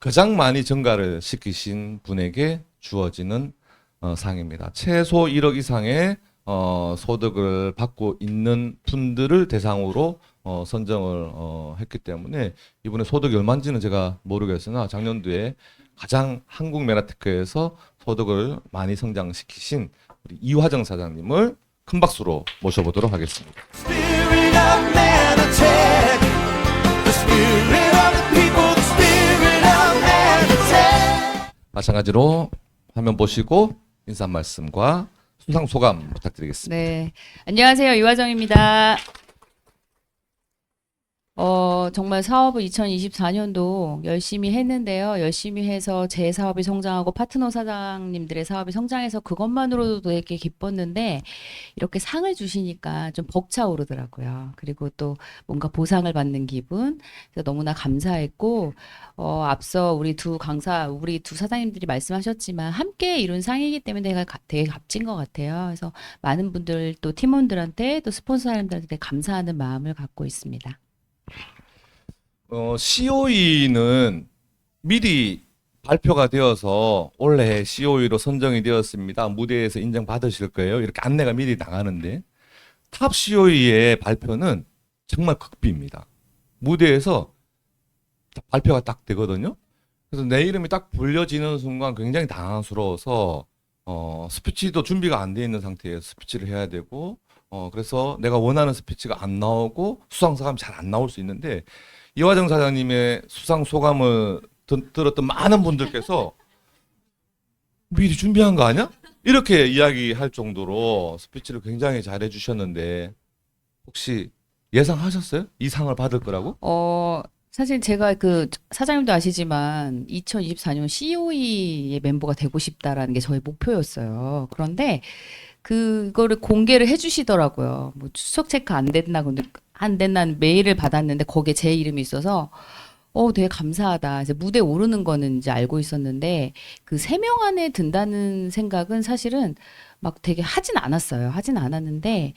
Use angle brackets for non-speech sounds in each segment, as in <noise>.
가장 많이 증가를 시키신 분에게 주어지는 어, 상입니다. 최소 1억 이상의 어, 소득을 받고 있는 분들을 대상으로 어, 선정을 어, 했기 때문에 이분의 소득이 얼마인지는 제가 모르겠으나 작년도에 가장 한국 메라테크에서 소득을 많이 성장시키신 우리 이화정 사장님을 큰 박수로 모셔보도록 하겠습니다. 마찬가지로 화면 보시고 인사 말씀과 수상 소감 부탁드리겠습니다. 네. 안녕하세요. 유화정입니다. 어, 정말 사업을 2024년도 열심히 했는데요. 열심히 해서 제 사업이 성장하고 파트너 사장님들의 사업이 성장해서 그것만으로도 되게 기뻤는데 이렇게 상을 주시니까 좀 벅차오르더라고요. 그리고 또 뭔가 보상을 받는 기분. 그래서 너무나 감사했고, 어, 앞서 우리 두 강사, 우리 두 사장님들이 말씀하셨지만 함께 이룬 상이기 때문에 내가 가- 되게 값진 것 같아요. 그래서 많은 분들 또 팀원들한테 또 스폰서 사람들한테 감사하는 마음을 갖고 있습니다. 어, COE는 미리 발표가 되어서 올해 COE로 선정이 되었습니다. 무대에서 인정받으실 거예요. 이렇게 안내가 미리 나가는데 탑 COE의 발표는 정말 극비입니다. 무대에서 딱 발표가 딱 되거든요. 그래서 내 이름이 딱 불려지는 순간 굉장히 당황스러워서 어, 스피치도 준비가 안 돼 있는 상태에서 스피치를 해야 되고 어, 그래서 내가 원하는 스피치가 안 나오고 수상 소감이 잘안 나올 수 있는데 이화정 사장님의 수상 소감을 드- 들었던 많은 분들께서 <laughs> 미리 준비한 거 아니야? 이렇게 이야기할 정도로 스피치를 굉장히 잘 해주셨는데 혹시 예상하셨어요? 이 상을 받을 거라고? 어, 사실 제가 그 사장님도 아시지만 2024년 COE의 멤버가 되고 싶다라는 게 저의 목표였어요. 그런데 그거를 공개를 해주시더라고요. 뭐 추석 체크 안 됐나 근데 안 됐나 메일을 받았는데 거기에 제 이름이 있어서 어 되게 감사하다. 이제 무대 오르는 거는 이제 알고 있었는데 그 세 명 안에 든다는 생각은 사실은 막 되게 하진 않았어요. 하진 않았는데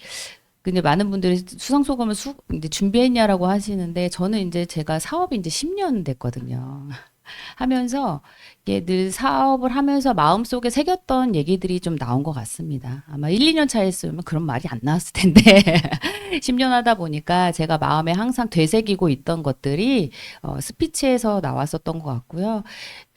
근데 많은 분들이 수상 소감을 수, 이제 준비했냐라고 하시는데 저는 이제 제가 사업이 이제 10년 됐거든요. 하면서 이게 늘 사업을 하면서 마음속에 새겼던 얘기들이 좀 나온 것 같습니다. 아마 1, 2년 차였으면 그런 말이 안 나왔을 텐데 <laughs> 10년 하다 보니까 제가 마음에 항상 되새기고 있던 것들이 어, 스피치에서 나왔었던 것 같고요.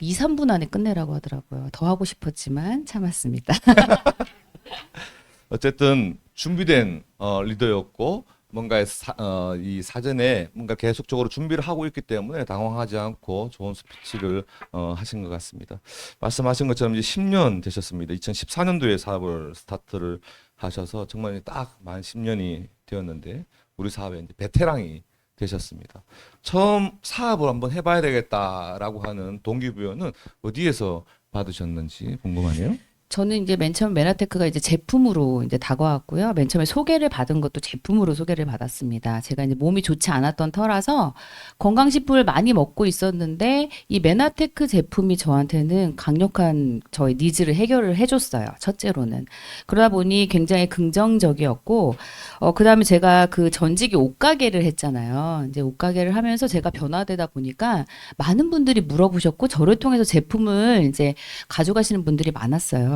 2, 3분 안에 끝내라고 하더라고요. 더 하고 싶었지만 참았습니다. <laughs> 어쨌든 준비된 어, 리더였고 뭔가 사, 어, 이 사전에 뭔가 계속적으로 준비를 하고 있기 때문에 당황하지 않고 좋은 스피치를 어, 하신 것 같습니다. 말씀하신 것처럼 이제 10년 되셨습니다. 2014년도에 사업을 스타트를 하셔서 정말 딱 만 10년이 되었는데 우리 사업의 이제 베테랑이 되셨습니다. 처음 사업을 한번 해봐야 되겠다라고 하는 동기부여는 어디에서 받으셨는지 궁금하네요. 저는 이제 맨 처음 메나테크가 이제 제품으로 이제 다가왔고요. 맨 처음에 소개를 받은 것도 제품으로 소개를 받았습니다. 제가 이제 몸이 좋지 않았던 터라서 건강식품을 많이 먹고 있었는데 이 메나테크 제품이 저한테는 강력한 저의 니즈를 해결을 해줬어요. 첫째로는. 그러다 보니 굉장히 긍정적이었고, 어, 그 다음에 제가 그 전직이 옷가게를 했잖아요. 이제 옷가게를 하면서 제가 변화되다 보니까 많은 분들이 물어보셨고, 저를 통해서 제품을 이제 가져가시는 분들이 많았어요.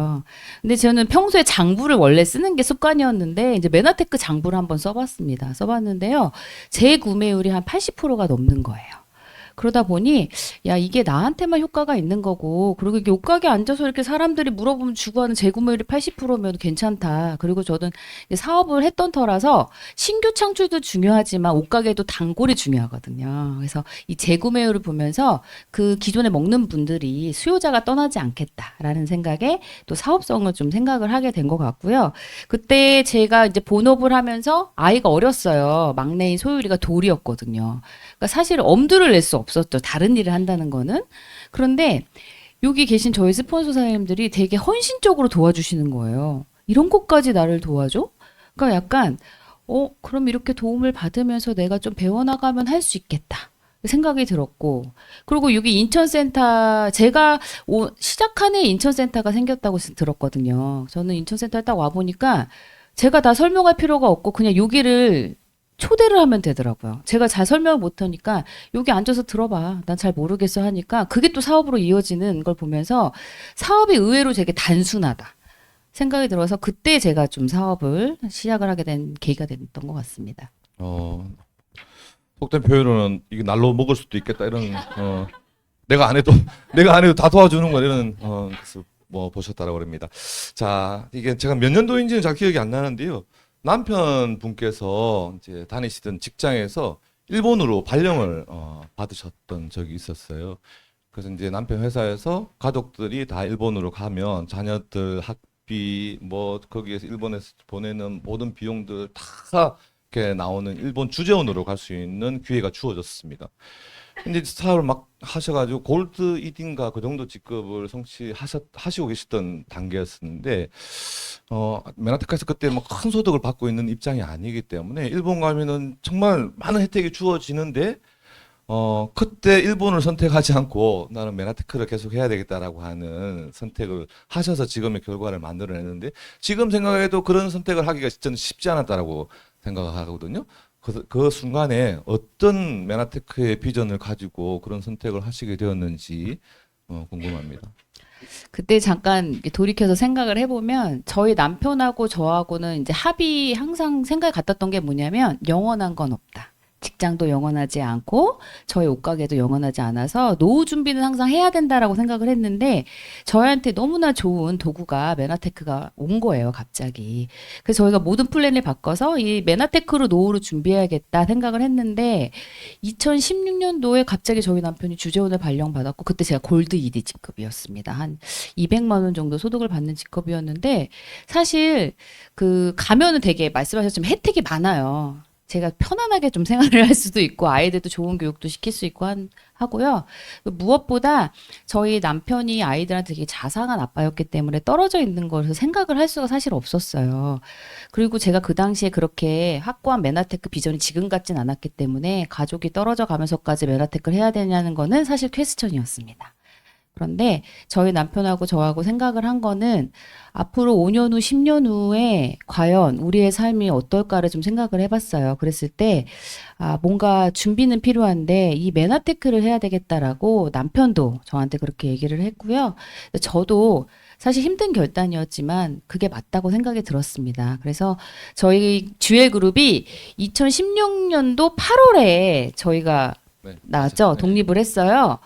근데 저는 평소에 장부를 원래 쓰는 게 습관이었는데 이제 메나테크 장부를 한번 써봤습니다. 써봤는데요. 제 구매율이 한 80%가 넘는 거예요. 그러다 보니 야 이게 나한테만 효과가 있는 거고 그리고 이게 옷가게 앉아서 이렇게 사람들이 물어보면 주고 하는 재구매율이 80%면 괜찮다. 그리고 저는 사업을 했던 터라서 신규 창출도 중요하지만 옷가게도 단골이 중요하거든요. 그래서 이 재구매율을 보면서 그 기존에 먹는 분들이 수요자가 떠나지 않겠다라는 생각에 또 사업성을 좀 생각을 하게 된 것 같고요. 그때 제가 이제 본업을 하면서 아이가 어렸어요. 막내인 소율이가 돌이었거든요. 그러니까 사실 엄두를 낼 수 없 었죠. 다른 일을 한다는 거는. 그런데 여기 계신 저희 스폰서 사장님들이 되게 헌신적으로 도와주시는 거예요. 이런 것까지 나를 도와줘? 그러니까 약간 어, 그럼 이렇게 도움을 받으면서 내가 좀 배워나가면 할 수 있겠다. 생각이 들었고, 그리고 여기 인천센터, 제가 오, 시작한 해 인천센터가 생겼다고 스- 들었거든요. 저는 인천센터에 딱 와보니까 제가 다 설명할 필요가 없고 그냥 여기를 초대를 하면 되더라고요. 제가 잘 설명을 못하니까 여기 앉아서 들어봐. 난 잘 모르겠어 하니까 그게 또 사업으로 이어지는 걸 보면서 사업이 의외로 되게 단순하다. 생각이 들어서 그때 제가 좀 사업을 시작을 하게 된 계기가 됐던 것 같습니다. 어, 속된 표현으로는 이게 날로 먹을 수도 있겠다 이런 어, 내가 안 해도 내가 안 해도 다 도와주는 거 이런 어, 뭐 보셨다라고 그럽니다. 자 이게 제가 몇 년도인지는 잘 기억이 안 나는데요. 남편 분께서 이제 다니시던 직장에서 일본으로 발령을 어, 받으셨던 적이 있었어요. 그래서 이제 남편 회사에서 가족들이 다 일본으로 가면 자녀들 학비 뭐 거기에서 일본에서 보내는 모든 비용들 다 이렇게 나오는 일본 주재원으로 갈 수 있는 기회가 주어졌습니다. 근데 사업을 막 하셔가지고 골드 1인가 그 정도 직급을 성취하셨 하시고 계시던 단계였었는데 어 메나테카에서 그때 뭐 큰 소득을 받고 있는 입장이 아니기 때문에 일본 가면은 정말 많은 혜택이 주어지는데 어 그때 일본을 선택하지 않고 나는 메나테크를 계속 해야 되겠다라고 하는 선택을 하셔서 지금의 결과를 만들어냈는데 지금 생각해도 그런 선택을 하기가 저는 쉽지 않았다라고 생각하거든요. 그, 그 순간에 어떤 메나테크의 비전을 가지고 그런 선택을 하시게 되었는지 어, 궁금합니다. 그때 잠깐 돌이켜서 생각을 해보면 저희 남편하고 저하고는 이제 합의 항상 생각이 같았던 게 뭐냐면 영원한 건 없다. 직장도 영원하지 않고 저희 옷가게도 영원하지 않아서 노후 준비는 항상 해야 된다라고 생각을 했는데 저희한테 너무나 좋은 도구가 메나테크가 온 거예요 갑자기 그래서 저희가 모든 플랜을 바꿔서 이 메나테크로 노후를 준비해야겠다 생각을 했는데 2016년도에 갑자기 저희 남편이 주재원을 발령받았고 그때 제가 골드 2D 직급이었습니다 한 200만 원 정도 소득을 받는 직급이었는데 사실 그 가면은 되게 말씀하셨지만 혜택이 많아요. 제가 편안하게 좀 생활을 <laughs> 할 수도 있고 아이들도 좋은 교육도 시킬 수 있고 한, 하고요. 무엇보다 저희 남편이 아이들한테 되게 자상한 아빠였기 때문에 떨어져 있는 것을 생각을 할 수가 사실 없었어요. 그리고 제가 그 당시에 그렇게 확고한 메나테크 비전이 지금 같진 않았기 때문에 가족이 떨어져 가면서까지 메나테크를 해야 되냐는 거는 사실 퀘스천이었습니다. 그런데 저희 남편하고 저하고 생각을 한 거는 앞으로 5년 후, 10년 후에 과연 우리의 삶이 어떨까를 좀 생각을 해봤어요. 그랬을 때, 아, 뭔가 준비는 필요한데 이 메나테크를 해야 되겠다라고 남편도 저한테 그렇게 얘기를 했고요. 저도 사실 힘든 결단이었지만 그게 맞다고 생각이 들었습니다. 그래서 저희 주엘 그룹이 2016년도 8월에 저희가 네, 나왔죠. 네. 독립을 했어요.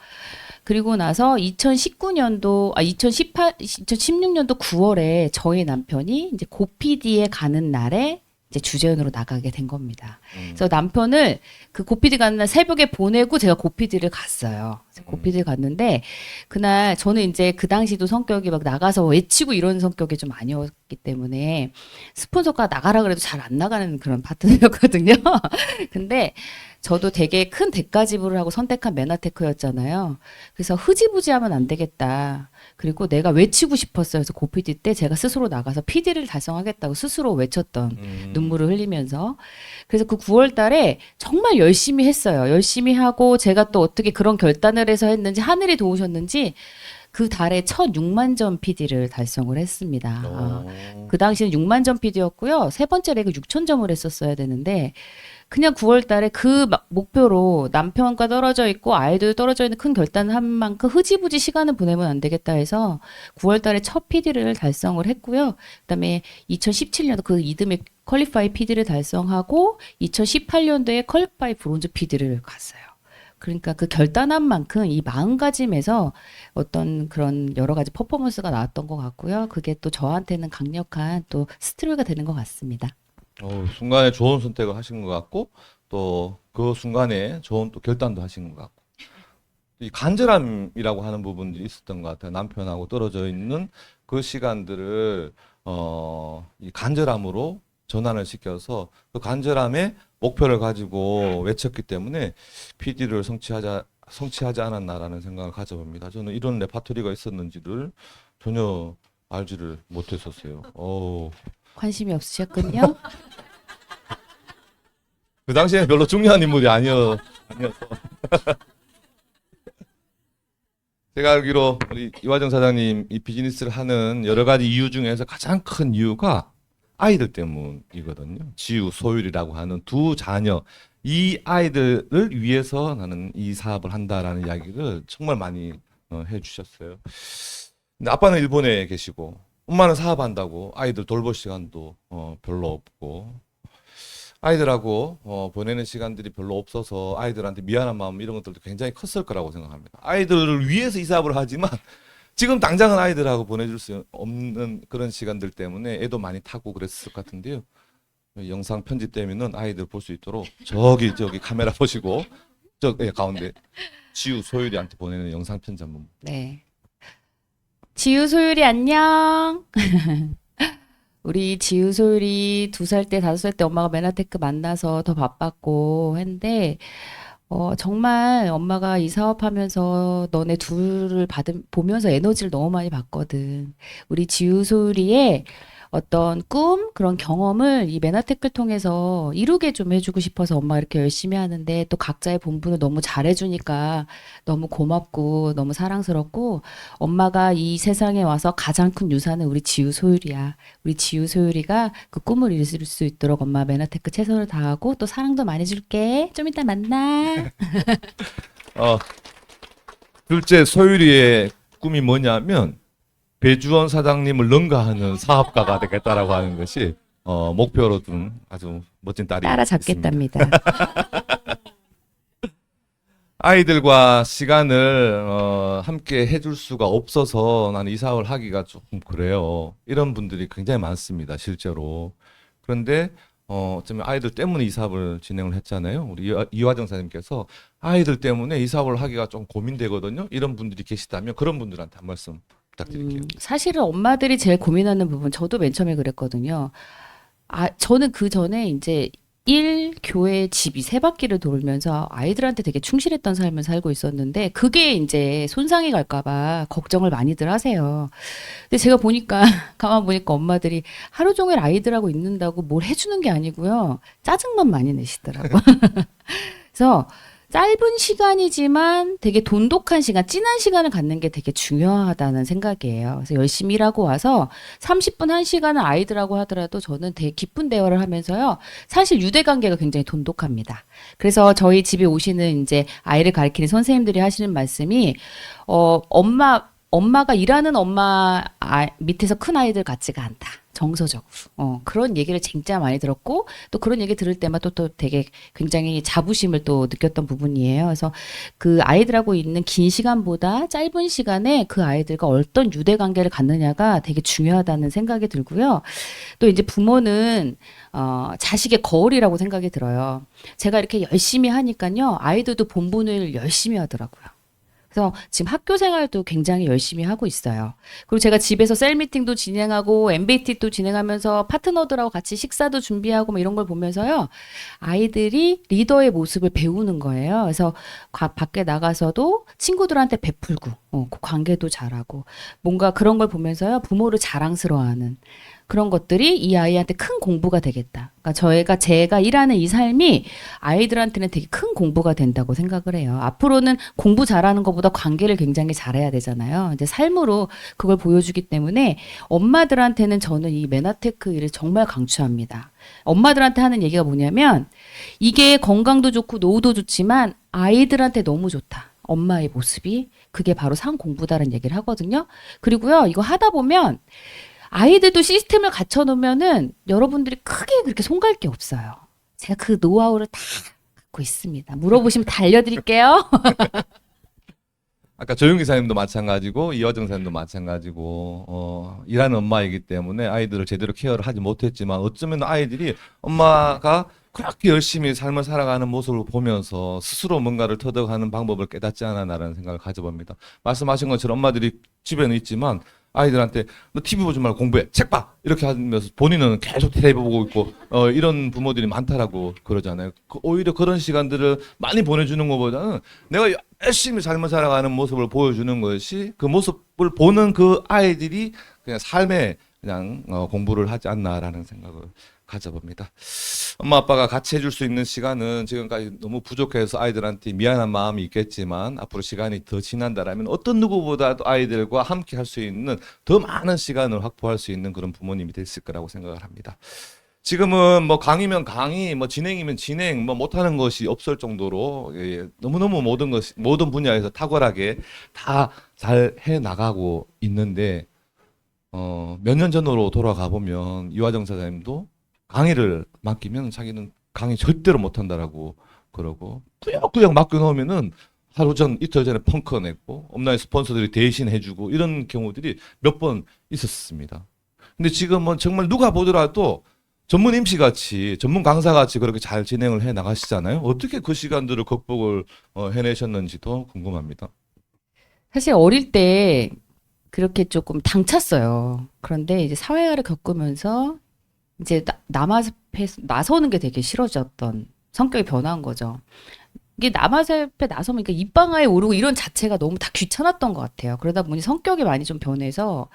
그리고 나서 2019년도 아 2018, 2016년도 9월에 저희 남편이 이제 고피디에 가는 날에 이제 주재원으로 나가게 된 겁니다. 음. 그래서 남편을 그 고피디 가는 날 새벽에 보내고 제가 고피디를 갔어요. 그래서 고피디를 갔는데 그날 저는 이제 그 당시도 성격이 막 나가서 외치고 이런 성격이 좀 아니었기 때문에 스폰서가 나가라 그래도 잘 안 나가는 그런 파트너였거든요. <laughs> 근데 저도 되게 큰 대가 지불을 하고 선택한 메나테크였잖아요. 그래서 흐지부지하면 안 되겠다. 그리고 내가 외치고 싶었어요. 그래서 고피디 때 제가 스스로 나가서 PD를 달성하겠다고 스스로 외쳤던 음. 눈물을 흘리면서 그래서 그 9월 달에 정말 열심히 했어요. 열심히 하고 제가 또 어떻게 그런 결단을 해서 했는지 하늘이 도우셨는지 그 달에 첫 6만 점 PD를 달성을 했습니다. 아, 어. 그 당시는 6만 점 PD였고요. 세 번째 렉을 6천 점을 했었어야 되는데 그냥 9월 달에 그 마- 목표로 남편과 떨어져 있고 아이들 떨어져 있는 큰 결단을 한 만큼 흐지부지 시간을 보내면 안 되겠다 해서 9월 달에 첫 PD를 달성을 했고요. 그다음에 2017년도 그 이듬해 퀄리파이 PD를 달성하고 2018년도에 퀄리파이 브론즈 PD를 갔어요. 그러니까 그 결단한 만큼 이 마음가짐에서 어떤 그런 여러 가지 퍼포먼스가 나왔던 것 같고요. 그게 또 저한테는 강력한 또 스트레스가 되는 것 같습니다. 어, 순간에 좋은 선택을 하신 것 같고 또 그 순간에 좋은 또 결단도 하신 것 같고 이 간절함이라고 하는 부분들이 있었던 것 같아요. 남편하고 떨어져 있는 그 시간들을 어, 이 간절함으로 전환을 시켜서 그 간절함에 목표를 가지고 외쳤기 때문에 PD를 성취하자 성취하지 않았나라는 생각을 가져봅니다. 저는 이런 레파토리가 있었는지를 전혀 알지를 못했었어요. 어. 관심이 없으셨군요. 그 당시에는 별로 중요한 인물이 아니어, 아니어서. <laughs> 제가 알기로 우리 이화정 사장님 이 비즈니스를 하는 여러 가지 이유 중에서 가장 큰 이유가 아이들 때문이거든요. 지우, 소율이라고 하는 두 자녀 이 아이들을 위해서 나는 이 사업을 한다라는 이야기를 정말 많이 어, 해주셨어요. 근데 아빠는 일본에 계시고 엄마는 사업한다고 아이들 돌볼 시간도 어, 별로 없고 아이들하고 어, 보내는 시간들이 별로 없어서 아이들한테 미안한 마음 이런 것들도 굉장히 컸을 거라고 생각합니다. 아이들을 위해서 이 사업을 하지만 지금 당장은 아이들하고 보내줄 수 없는 그런 시간들 때문에 애도 많이 타고 그랬을 것 같은데요. 영상 편집 되면은 아이들 볼 수 있도록 저기 저기 카메라 <laughs> 보시고 저 예, 가운데 지우 소율이한테 보내는 영상 편지 한번 네. 지우 소율이 안녕. <laughs> 우리 지우 소율이 두 살 때, 다섯 살 때 엄마가 메나테크 만나서 더 바빴고 했는데, 어, 정말 엄마가 이 사업하면서 너네 둘을 받은, 보면서 에너지를 너무 많이 받거든. 우리 지우 소율이의 어떤 꿈, 그런 경험을 이 메나테크를 통해서 이루게 좀 해주고 싶어서 엄마가 이렇게 열심히 하는데 또 각자의 본분을 너무 잘해주니까 너무 고맙고 너무 사랑스럽고 엄마가 이 세상에 와서 가장 큰 유산은 우리 지우 소율이야. 우리 지우 소율이가 그 꿈을 이룰 수 있도록 엄마 메나테크 최선을 다하고 또 사랑도 많이 줄게. 좀 이따 만나. <laughs> 어, 둘째 소율이의 꿈이 뭐냐면 배주원 사장님을 능가하는 사업가가 되겠다라고 하는 것이 어, 목표로 둔 아주 멋진 딸이. 따라잡겠답니다. <laughs> 아이들과 시간을 어, 함께 해줄 수가 없어서 나는 이 사업을 하기가 조금 그래요. 이런 분들이 굉장히 많습니다, 실제로. 그런데 어, 어쩌면 아이들 때문에 이 사업을 진행을 했잖아요. 우리 이화- 이화정 사님께서 아이들 때문에 이 사업을 하기가 좀 고민되거든요. 이런 분들이 계시다면 그런 분들한테 한 말씀 부탁드릴게요. 음, 사실은 엄마들이 제일 고민하는 부분, 저도 맨 처음에 그랬거든요. 아, 저는 그 전에 이제 일, 교회, 집이 세 바퀴를 돌면서 아이들한테 되게 충실했던 삶을 살고 있었는데, 그게 이제 손상이 갈까봐 걱정을 많이들 하세요. 근데 제가 보니까, <laughs> 가만 보니까 엄마들이 하루 종일 아이들하고 있는다고 뭘 해주는 게 아니고요. 짜증만 많이 내시더라고. <laughs> 그래서 짧은 시간이지만 되게 돈독한 시간, 진한 시간을 갖는 게 되게 중요하다는 생각이에요. 그래서 열심히 일하고 와서 30분, 1시간을 아이들하고 하더라도 저는 되게 깊은 대화를 하면서요. 사실 유대 관계가 굉장히 돈독합니다. 그래서 저희 집에 오시는 이제 아이를 가르치는 선생님들이 하시는 말씀이 어, 엄마 엄마가 일하는 엄마 아, 밑에서 큰 아이들 같지가 않다. 정서적으로. 어, 그런 얘기를 진짜 많이 들었고, 또 그런 얘기 들을 때마다 또, 또 되게 굉장히 자부심을 또 느꼈던 부분이에요. 그래서 그 아이들하고 있는 긴 시간보다 짧은 시간에 그 아이들과 어떤 유대 관계를 갖느냐가 되게 중요하다는 생각이 들고요. 또 이제 부모는 어, 자식의 거울이라고 생각이 들어요. 제가 이렇게 열심히 하니까요, 아이들도 본분을 열심히 하더라고요. 그래서 지금 학교 생활도 굉장히 열심히 하고 있어요. 그리고 제가 집에서 셀 미팅도 진행하고 MBT도 진행하면서 파트너들하고 같이 식사도 준비하고 뭐 이런 걸 보면서요. 아이들이 리더의 모습을 배우는 거예요. 그래서 과- 밖에 나가서도 친구들한테 베풀고 어, 그 관계도 잘하고 뭔가 그런 걸 보면서요. 부모를 자랑스러워하는 그런 것들이 이 아이한테 큰 공부가 되겠다. 그러니까 저희가 제가 일하는 이 삶이 아이들한테는 되게 큰 공부가 된다고 생각을 해요. 앞으로는 공부 잘하는 것보다 관계를 굉장히 잘해야 되잖아요. 이제 삶으로 그걸 보여주기 때문에 엄마들한테는 저는 이 메나테크 일을 정말 강추합니다. 엄마들한테 하는 얘기가 뭐냐면 이게 건강도 좋고 노후도 좋지만 아이들한테 너무 좋다. 엄마의 모습이 그게 바로 상 공부다라는 얘기를 하거든요. 그리고요, 이거 하다 보면 아이들도 시스템을 갖춰 놓으면은 여러분들이 크게 그렇게 손갈 게 없어요. 제가 그 노하우를 다 갖고 있습니다. 물어보시면 다 알려드릴게요. <laughs> 아까 조윤기 사님도 마찬가지고 이화정 사님도 마찬가지고 어, 일하는 엄마이기 때문에 아이들을 제대로 케어를 하지 못했지만 어쩌면 아이들이 엄마가 그렇게 열심히 삶을 살아가는 모습을 보면서 스스로 뭔가를 터득하는 방법을 깨닫지 않았나라는 생각을 가져봅니다. 말씀하신 것처럼 엄마들이 집에는 있지만 아이들한테 너 TV 보지 말고 공부해 책 봐 이렇게 하면서 본인은 계속 텔레비 보고 있고 어, 이런 부모들이 많다라고 그러잖아요. 그- 오히려 그런 시간들을 많이 보내주는 것보다는 내가 열심히 삶을 살아가는 모습을 보여주는 것이 그 모습을 보는 그 아이들이 그냥 삶에 그냥 어, 공부를 하지 않나라는 생각을 가져봅니다. 엄마 아빠가 같이 해줄 수 있는 시간은 지금까지 너무 부족해서 아이들한테 미안한 마음이 있겠지만 앞으로 시간이 더 지난다라면 어떤 누구보다도 아이들과 함께 할 수 있는 더 많은 시간을 확보할 수 있는 그런 부모님이 됐을 거라고 생각을 합니다. 지금은 뭐 강의면 강의, 뭐 진행이면 진행, 뭐 못하는 것이 없을 정도로 예, 너무너무 모든 것 모든 분야에서 탁월하게 다 잘 해 나가고 있는데 어, 몇 년 전으로 돌아가 보면 이화정 사장님도 강의를 맡기면 자기는 강의 절대로 못한다라고 그러고 꾸역꾸역 맡겨 놓으면은 하루 전 이틀 전에 펑크 내고 온라인 스폰서들이 대신 해주고 이런 경우들이 몇 번 있었습니다. 근데 지금은 정말 누가 보더라도 전문 임시 같이 전문 강사 같이 그렇게 잘 진행을 해 나가시잖아요. 어떻게 그 시간들을 극복을 어, 해내셨는지도 궁금합니다. 사실 어릴 때 그렇게 조금 당찼어요. 그런데 이제 사회화를 겪으면서 이제 나, 남 앞에 나서는 게 되게 싫어졌던 성격이 변한 거죠. 이게 남 앞에 나서면 그러니까 입방아에 오르고 이런 자체가 너무 다 귀찮았던 것 같아요. 그러다 보니 성격이 많이 좀 변해서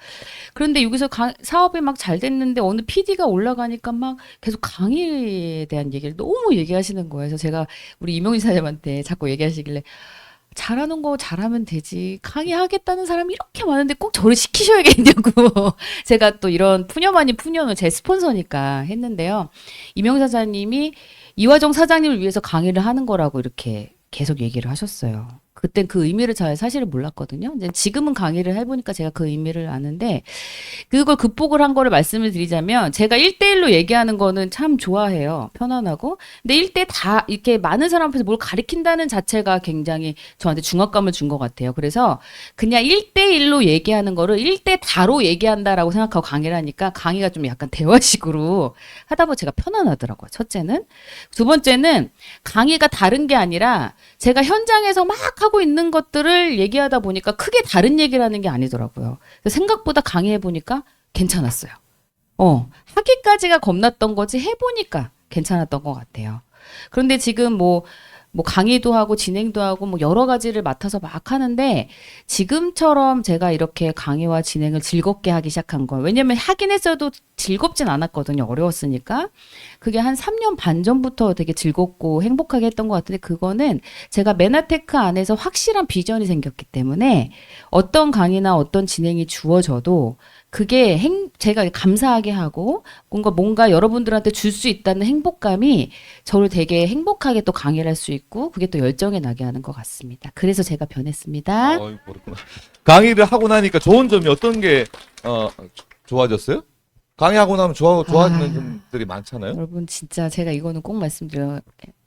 그런데 여기서 가- 사업이 막 잘 됐는데 어느 PD가 올라가니까 막 계속 강의에 대한 얘기를 너무 얘기하시는 거예요. 그래서 제가 우리 이명희 사장님한테 자꾸 얘기하시길래 잘하는 거 잘하면 되지. 강의하겠다는 사람이 이렇게 많은데 꼭 저를 시키셔야겠냐고. <laughs> 제가 또 이런 푸념 아닌 푸념을 제 스폰서니까 했는데요. 이명 사장님이 이화정 사장님을 위해서 강의를 하는 거라고 이렇게 계속 얘기를 하셨어요. 그땐 그 의미를 잘 사실을 몰랐거든요. 지금은 강의를 해보니까 제가 그 의미를 아는데 그걸 극복을 한 거를 말씀을 드리자면 제가 1대1로 얘기하는 거는 참 좋아해요. 편안하고. 근데 1대 다 이렇게 많은 사람 앞에서 뭘 가리킨다는 자체가 굉장히 저한테 중압감을 준 것 같아요. 그래서 그냥 1대1로 얘기하는 거를 1대 다로 얘기한다라고 생각하고 강의를 하니까 강의가 좀 약간 대화식으로 하다 보니 제가 편안하더라고요. 첫째는. 두 번째는 강의가 다른 게 아니라 제가 현장에서 막 하고 있는 것들을 얘기하다 보니까 크게 다른 얘기를 하는 게 아니더라고요. 생각보다 강의해 보니까 괜찮았어요. 어, 하기까지가 겁났던 거지 해보니까 괜찮았던 것 같아요. 그런데 지금 뭐, 뭐 강의도 하고 진행도 하고 뭐 여러 가지를 맡아서 막 하는데 지금처럼 제가 이렇게 강의와 진행을 즐겁게 하기 시작한 거예요. 왜냐면 하긴 했어도 즐겁진 않았거든요. 어려웠으니까. 그게 한 3년 반 전부터 되게 즐겁고 행복하게 했던 것 같은데 그거는 제가 메나테크 안에서 확실한 비전이 생겼기 때문에 어떤 강의나 어떤 진행이 주어져도 그게 행, 제가 감사하게 하고 뭔가 뭔가 여러분들한테 줄 수 있다는 행복감이 저를 되게 행복하게 또 강의를 할 수 있고 그게 또 열정에 나게 하는 것 같습니다. 그래서 제가 변했습니다. 어이, 그렇구나. 강의를 하고 나니까 좋은 점이 어떤 게 어, 좋아졌어요? 강의하고 나면 좋아 좋아지는 아. 점들이 많잖아요. 여러분 진짜 제가 이거는 꼭 말씀드려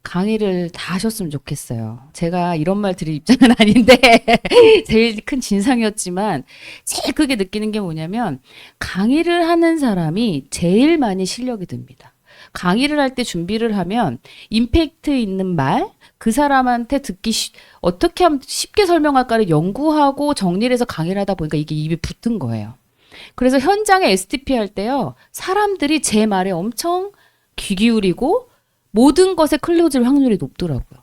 강의를 다 하셨으면 좋겠어요. 제가 이런 말 드릴 입장은 <laughs> 아닌데 <laughs> 제일 큰 진상이었지만 제일 크게 느끼는 게 뭐냐면 강의를 하는 사람이 제일 많이 실력이 듭니다. 강의를 할 때 준비를 하면 임팩트 있는 말, 그 사람한테 듣기 쉬, 어떻게 하면 쉽게 설명할까를 연구하고 정리를 해서 강의를 하다 보니까 이게 입에 붙은 거예요. 그래서 현장에 STP 할 때요, 사람들이 제 말에 엄청 귀 기울이고 모든 것에 클로즈를 확률이 높더라고요.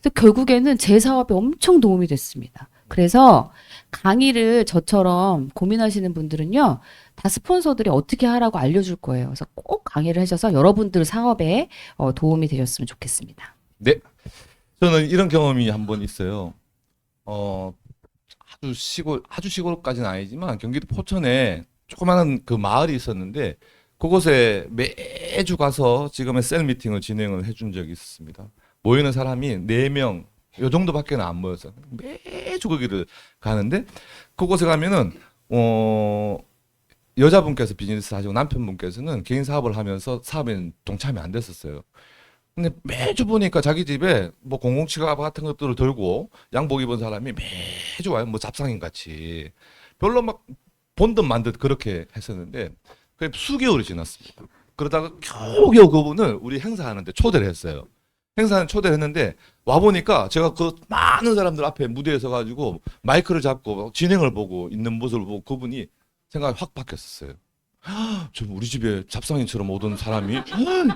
그래서 결국에는 제 사업에 엄청 도움이 됐습니다. 그래서 강의를 저처럼 고민하시는 분들은요, 다 스폰서들이 어떻게 하라고 알려줄 거예요. 그래서 꼭 강의를 하셔서 여러분들 사업에 어, 도움이 되셨으면 좋겠습니다. 네. 저는 이런 경험이 한 번 있어요. 어, 아주 시골, 아주 시골까지는 아니지만 경기도 포천에 조그마한 그 마을이 있었는데 그곳에 매주 가서 지금의 셀 미팅을 진행을 해준 적이 있었습니다. 모이는 사람이 네 명, 요 정도밖에 안 모였어요. 매주 거기를 가는데 그곳에 가면은 어 여자분께서 비즈니스 하시고 남편분께서는 개인 사업을 하면서 사업에 동참이 안 됐었어요. 근데 매주 보니까 자기 집에 뭐 공공치가 같은 것들을 들고 양복 입은 사람이 매주 와요. 뭐 잡상인 같이. 별로 막 본 듯 만 듯 그렇게 했었는데 그게 수개월이 지났습니다. 그러다가 겨우겨우 그분을 우리 행사하는데 초대를 했어요. 행사는 초대를 했는데 와 보니까 제가 그 많은 사람들 앞에 무대에 서 가지고 마이크를 잡고 진행을 보고 있는 모습을 보고 그분이 생각이 확 바뀌었었어요. 저 우리 집에 잡상인처럼 오던 사람이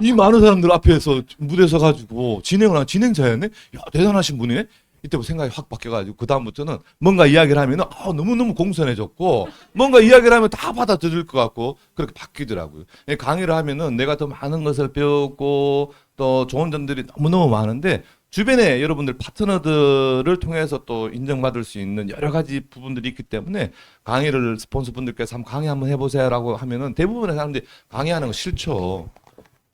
이 많은 사람들 앞에서 무대에 서 가지고 진행을 한 진행자였네. 야 대단하신 분이네. 이때부터 생각이 확 바뀌어가지고 그 다음부터는 뭔가 이야기를 하면은 아, 너무 너무 공손해졌고 뭔가 이야기를 하면 다 받아들일 것 같고 그렇게 바뀌더라고요. 예, 강의를 하면은 내가 더 많은 것을 배웠고 또 좋은 점들이 너무 너무 많은데 주변에 여러분들 파트너들을 통해서 또 인정받을 수 있는 여러 가지 부분들이 있기 때문에 강의를 스폰서분들께서 한번 강의 한번 해보세요라고 하면은 대부분의 사람들이 강의하는 거 싫죠.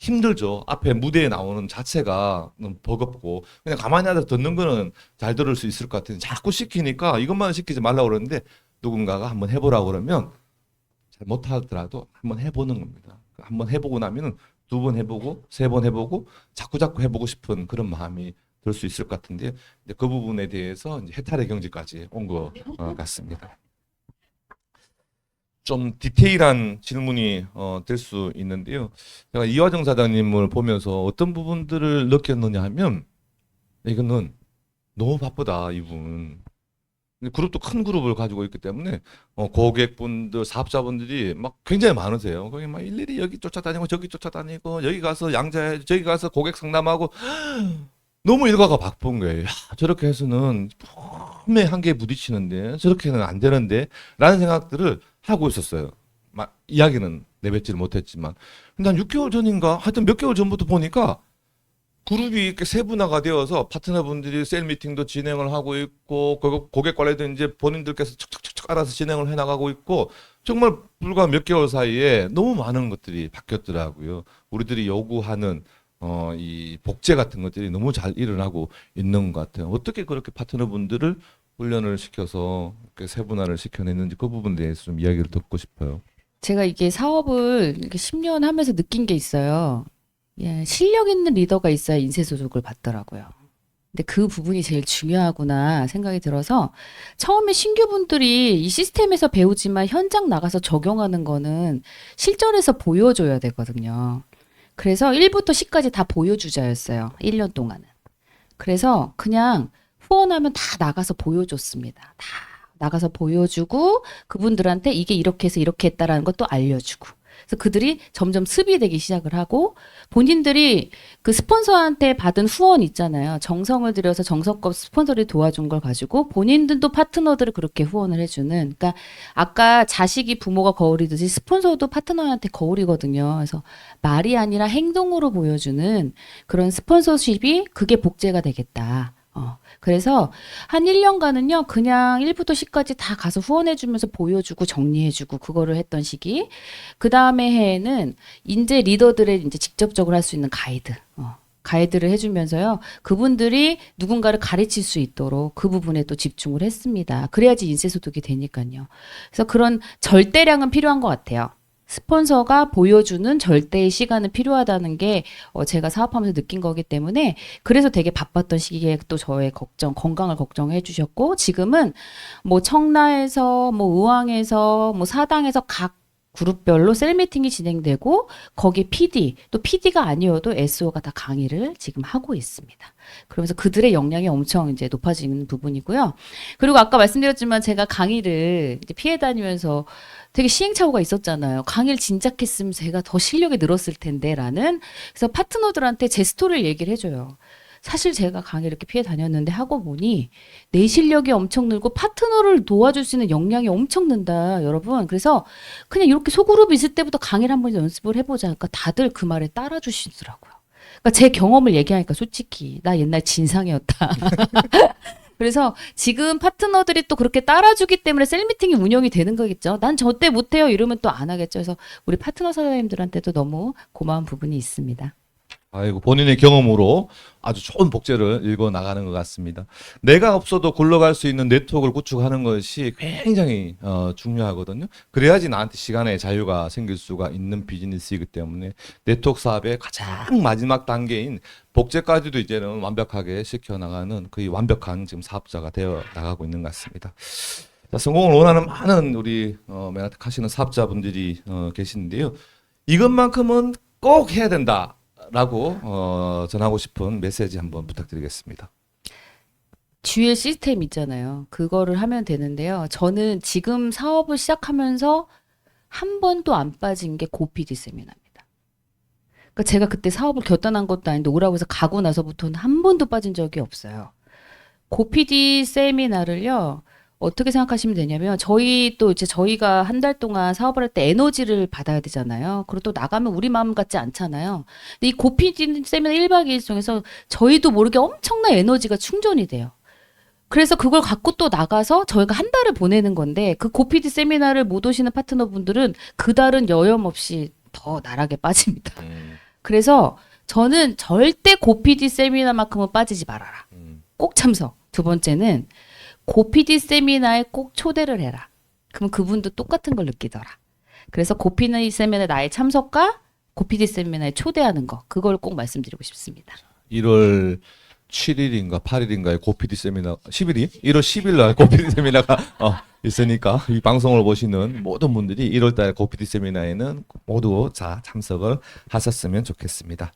힘들죠. 앞에 무대에 나오는 자체가 너무 버겁고 그냥 가만히 앉아서 듣는 거는 잘 들을 수 있을 것 같은데 자꾸 시키니까 이것만 시키지 말라고 그러는데 누군가가 한번 해보라고 그러면 잘 못하더라도 한번 해보는 겁니다. 한번 해보고 나면은 두 번 해보고 세 번 해보고 자꾸 자꾸 해보고 싶은 그런 마음이 들 수 있을 것 같은데 그 부분에 대해서 이제 해탈의 경지까지 온 것 같습니다. 좀 디테일한 질문이 어, 될 수 있는데요. 제가 이화정 사장님을 보면서 어떤 부분들을 느꼈느냐 하면 이거는 너무 바쁘다 이분. 그룹도 큰 그룹을 가지고 있기 때문에 어, 고객분들, 사업자분들이 막 굉장히 많으세요. 거기 막 일일이 여기 쫓아다니고 저기 쫓아다니고 여기 가서 양자해 저기 가서 고객 상담하고 <gasps> 너무 일과가 바쁜 거예요. 야, 저렇게 해서는 분명히 한계에 부딪히는데 저렇게는 안 되는데 라는 생각들을 하고 있었어요. 막 이야기는 내뱉지를 못했지만 근데 한 6개월 전인가 하여튼 몇 개월 전부터 보니까 그룹이 이렇게 세분화가 되어서 파트너분들이 셀 미팅도 진행을 하고 있고 고- 고객 관리도 이제 본인들께서 척척척척 알아서 진행을 해 나가고 있고 정말 불과 몇 개월 사이에 너무 많은 것들이 바뀌었더라고요. 우리들이 요구하는 어, 이 복제 같은 것들이 너무 잘 일어나고 있는 것 같아요. 어떻게 그렇게 파트너분들을 훈련을 시켜서 이렇게 세분화를 시켜냈는지 그 부분에 대해서 좀 이야기를 듣고 싶어요. 제가 이게 사업을 이렇게 10년 하면서 느낀 게 있어요. 예, 실력 있는 리더가 있어야 인쇄 소속을 받더라고요. 근데 그 부분이 제일 중요하구나 생각이 들어서 처음에 신규분들이 이 시스템에서 배우지만 현장 나가서 적용하는 거는 실전에서 보여줘야 되거든요. 그래서 1부터 10까지 다 보여주자였어요. 1년 동안은. 그래서 그냥 후원하면 다 나가서 보여줬습니다. 다 나가서 보여주고 그분들한테 이게 이렇게 해서 이렇게 했다라는 것도 알려주고. 그래서 그들이 점점 습이 되기 시작을 하고 본인들이 그 스폰서한테 받은 후원 있잖아요. 정성을 들여서 정성껏 스폰서를 도와준 걸 가지고 본인들도 파트너들을 그렇게 후원을 해주는. 그러니까 아까 자식이 부모가 거울이듯이 스폰서도 파트너한테 거울이거든요. 그래서 말이 아니라 행동으로 보여주는 그런 스폰서십이 그게 복제가 되겠다. 어. 그래서 한 1년간은요, 그냥 1부터 10까지 다 가서 후원해주면서 보여주고 정리해주고 그거를 했던 시기. 그 다음에 해에는 인재 리더들의 이제 직접적으로 할 수 있는 가이드. 어. 가이드를 해주면서요, 그분들이 누군가를 가르칠 수 있도록 그 부분에 또 집중을 했습니다. 그래야지 인쇄소득이 되니까요. 그래서 그런 절대량은 필요한 것 같아요. 스폰서가 보여주는 절대의 시간은 필요하다는 게 어, 제가 사업하면서 느낀 거기 때문에 그래서 되게 바빴던 시기에 또 저의 걱정, 건강을 걱정해 주셨고 지금은 뭐 청라에서 뭐 의왕에서 뭐 사당에서 각 그룹별로 셀 미팅이 진행되고 거기에 PD 또 PD가 아니어도 SO가 다 강의를 지금 하고 있습니다. 그러면서 그들의 역량이 엄청 이제 높아지는 부분이고요. 그리고 아까 말씀드렸지만 제가 강의를 피해 다니면서 되게 시행착오가 있었잖아요. 강의를 진작했으면 제가 더 실력이 늘었을 텐데라는 그래서 파트너들한테 제 스토리를 얘기를 해줘요. 사실 제가 강의 이렇게 피해 다녔는데 하고 보니 내 실력이 엄청 늘고 파트너를 도와줄 수 있는 역량이 엄청 는다, 여러분. 그래서 그냥 이렇게 소그룹 있을 때부터 강의를 한번 연습을 해보자. 그러니까 다들 그 말에 따라주시더라고요. 그러니까 제 경험을 얘기하니까 솔직히 나 옛날 진상이었다. <laughs> 그래서 지금 파트너들이 또 그렇게 따라주기 때문에 셀미팅이 운영이 되는 거겠죠. 난 저 때 못해요 이러면 또 안 하겠죠. 그래서 우리 파트너 사장님들한테도 너무 고마운 부분이 있습니다. 아이고 본인의 경험으로 아주 좋은 복제를 읽어 나가는 것 같습니다. 내가 없어도 굴러갈 수 있는 네트워크를 구축하는 것이 굉장히 어, 중요하거든요. 그래야지 나한테 시간의 자유가 생길 수가 있는 비즈니스이기 때문에 네트워크 사업의 가장 마지막 단계인 복제까지도 이제는 완벽하게 시켜 나가는 거의 완벽한 지금 사업자가 되어 나가고 있는 것 같습니다. 자, 성공을 원하는 많은 우리 어, 맨하탄 하시는 사업자분들이 어, 계시는데요. 이것만큼은 꼭 해야 된다. 라고 어, 전하고 싶은 메시지 한번 부탁드리겠습니다. 주의 시스템 있잖아요. 그거를 하면 되는데요. 저는 지금 사업을 시작하면서 한 번도 안 빠진 게 고PD 세미나입니다. 그러니까 제가 그때 사업을 결단한 것도 아닌데 오라고 해서 가고 나서부터는 한 번도 빠진 적이 없어요. 고PD 세미나를요. 어떻게 생각하시면 되냐면 저희 또 이제 저희가 한 달 동안 사업을 할 때 에너지를 받아야 되잖아요. 그리고 또 나가면 우리 마음 같지 않잖아요. 근데 이 고PD 세미나 1박 2일 중에서 저희도 모르게 엄청난 에너지가 충전이 돼요. 그래서 그걸 갖고 또 나가서 저희가 한 달을 보내는 건데 그 고PD 세미나를 못 오시는 파트너분들은 그 달은 여염없이 더 나락에 빠집니다. 음, 그래서 저는 절대 고PD 세미나만큼은 빠지지 말아라. 음. 꼭 참석. 두 번째는 고PD 세미나에 꼭 초대를 해라. 그럼 그분도 똑같은 걸 느끼더라. 그래서 고PD 세미나 나의 참석과 고PD 세미나에 초대하는 거 그걸 꼭 말씀드리고 싶습니다. 1월 7일인가 8일인가에 고피디 세미나 10일이 1월 10일 날 고피디 세미나가 어, 있으니까 이 방송을 보시는 모든 분들이 1월 달 고피디 세미나에는 모두 자 참석을 하셨으면 좋겠습니다.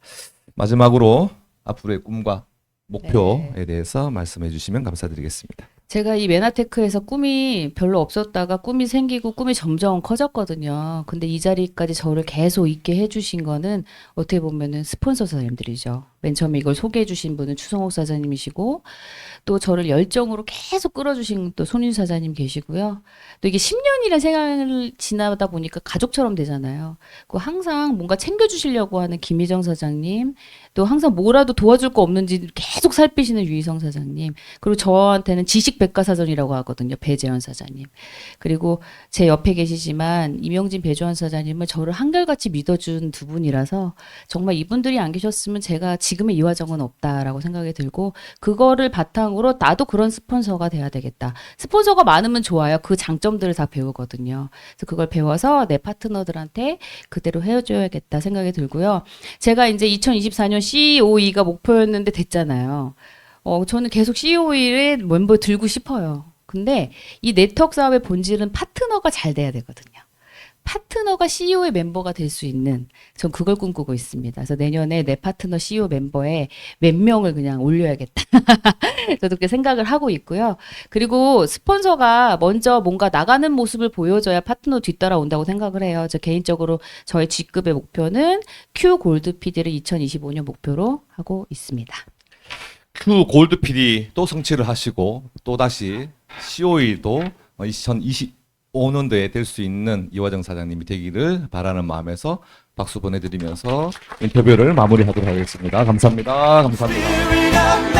마지막으로 앞으로의 꿈과 목표에 대해서 말씀해 주시면 감사드리겠습니다. 제가 이 메나테크에서 꿈이 별로 없었다가 꿈이 생기고 꿈이 점점 커졌거든요. 근데 이 자리까지 저를 계속 있게 해주신 거는 어떻게 보면은 스폰서 사장님들이죠. 맨 처음에 이걸 소개해 주신 분은 추성옥 사장님이시고 또 저를 열정으로 계속 끌어주신 또 손윤 사장님 계시고요. 또 이게 10년이라는 생각을 지나다 보니까 가족처럼 되잖아요. 그 항상 뭔가 챙겨주시려고 하는 김희정 사장님, 또 항상 뭐라도 도와줄 거 없는지 계속 살피시는 유희성 사장님, 그리고 저한테는 지식 백과사전이라고 하거든요. 배재현 사장님. 그리고 제 옆에 계시지만 이명진 배주환 사장님은 저를 한결같이 믿어준 두 분이라서 정말 이분들이 안 계셨으면 제가 지금의 이 화정은 없다라고 생각이 들고 그거를 바탕으로 나도 그런 스폰서가 돼야 되겠다. 스폰서가 많으면 좋아요. 그 장점들을 다 배우거든요. 그래서 그걸 배워서 내 파트너들한테 그대로 해줘야겠다 생각이 들고요. 제가 이제 2024년 CEOE가 목표였는데 됐잖아요. 어, 저는 계속 CEO의 멤버 들고 싶어요. 근데 이 네트워크 사업의 본질은 파트너가 잘 돼야 되거든요. 파트너가 CEO의 멤버가 될 수 있는 전 그걸 꿈꾸고 있습니다. 그래서 내년에 내 파트너 CEO 멤버에 몇 명을 그냥 올려야겠다. <laughs> 저도 그렇게 생각을 하고 있고요. 그리고 스폰서가 먼저 뭔가 나가는 모습을 보여줘야 파트너 뒤따라 온다고 생각을 해요. 저 개인적으로 저의 직급의 목표는 Q 골드 PD를 2025년 목표로 하고 있습니다. q 골드 PD 또 성취를 하시고 또 다시 COE도 2025 년도에 될수 있는 이화정 사장님이 되기를 바라는 마음에서 박수 보내드리면서 인터뷰를 마무리하도록 하겠습니다. 감사합니다. 감사합니다.